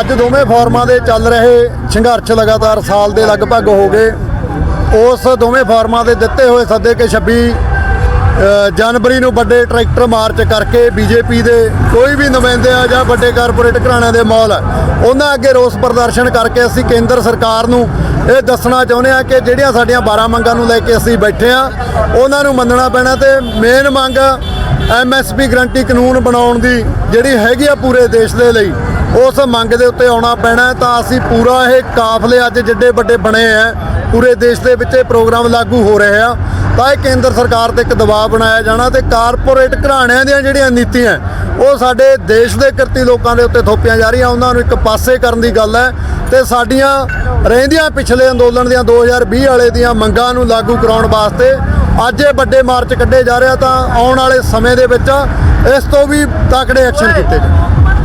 ਅੱਜ ਦੋਵੇਂ ਫਾਰਮਾਂ ਦੇ ਚੱਲ ਰਹੇ ਸੰਘਰਸ਼ ਲਗਾਤਾਰ ਸਾਲ ਦੇ ਲਗਭਗ ਹੋ ਗਏ। ਉਸ ਦੋਵੇਂ ਫਾਰਮਾਂ ਦੇ ਦਿੱਤੇ ਹੋਏ ਸੱਦੇ ਕੇ 26 ਜਨਵਰੀ ਨੂੰ ਵੱਡੇ ਟਰੈਕਟਰ ਮਾਰਚ ਕਰਕੇ ਬੀਜੇਪੀ ਦੇ ਕੋਈ ਵੀ ਨੁਮਾਇੰਦੇ ਆ ਜਾਂ ਵੱਡੇ ਕਾਰਪੋਰੇਟ ਘਰਾਣਿਆਂ ਦੇ ਮਾਲ ਉਹਨਾਂ ਅੱਗੇ ਰੋਸ ਪ੍ਰਦਰਸ਼ਨ ਕਰਕੇ ਅਸੀਂ ਕੇਂਦਰ ਸਰਕਾਰ ਨੂੰ ਇਹ ਦੱਸਣਾ ਚਾਹੁੰਦੇ ਆ ਕਿ ਜਿਹੜੀਆਂ ਸਾਡੀਆਂ 12 ਮੰਗਾਂ ਨੂੰ ਲੈ ਕੇ ਅਸੀਂ ਬੈਠੇ ਆ ਉਹਨਾਂ ਨੂੰ ਮੰਨਣਾ ਪੈਣਾ ਤੇ ਮੇਨ ਮੰਗ ਐਮਐਸਪੀ ਗਰੰਟੀ ਕਾਨੂੰਨ ਬਣਾਉਣ ਦੀ ਜਿਹੜੀ ਹੈਗੀ ਆ ਪੂਰੇ ਦੇਸ਼ ਦੇ ਲਈ, ਉਸ ਮੰਗ ਦੇ ਉੱਤੇ ਆਉਣਾ ਪੈਣਾ ਤਾਂ ਅਸੀਂ ਪੂਰਾ ਇਹ ਕਾਫਲੇ ਅੱਜ ਜਿੱਡੇ ਵੱਡੇ ਬਣੇ ਆ, ਪੂਰੇ ਦੇਸ਼ ਦੇ ਵਿੱਚ ਇਹ ਪ੍ਰੋਗਰਾਮ ਲਾਗੂ ਹੋ ਰਹੇ ਆ, ਤਾਂ ਇਹ ਕੇਂਦਰ ਸਰਕਾਰ ਤੇ ਇੱਕ ਦਬਾਅ ਬਣਾਇਆ ਜਾਣਾ ਤੇ ਕਾਰਪੋਰੇਟ ਘਰਾਣਿਆਂ ਦੀਆਂ ਜਿਹੜੀਆਂ ਨੀਤੀਆਂ ਉਹ ਸਾਡੇ ਦੇਸ਼ ਦੇ ਕਿਰਤੀ ਲੋਕਾਂ ਦੇ ਉੱਤੇ ਥੋਪੀਆਂ ਜਾ ਰਹੀਆਂ, ਉਹਨਾਂ ਨੂੰ ਇੱਕ ਪਾਸੇ ਕਰਨ ਦੀ ਗੱਲ ਹੈ ਤੇ ਸਾਡੀਆਂ ਰਹਿੰਦੀਆਂ ਪਿਛਲੇ ਅੰਦੋਲਨ ਦੀਆਂ 2020 ਵਾਲੇ ਦੀਆਂ ਮੰਗਾਂ ਨੂੰ ਲਾਗੂ ਕਰਾਉਣ ਵਾਸਤੇ ਅੱਜ ਇਹ ਵੱਡੇ ਮਾਰਚ ਕੱਢੇ ਜਾ ਰਿਹਾ ਤਾਂ ਆਉਣ ਵਾਲੇ ਸਮੇਂ ਦੇ ਵਿੱਚ ਇਸ ਤੋਂ ਵੀ ਤਕੜੇ ਐਕਸ਼ਨ ਕੀਤੇ ਜਾਣ।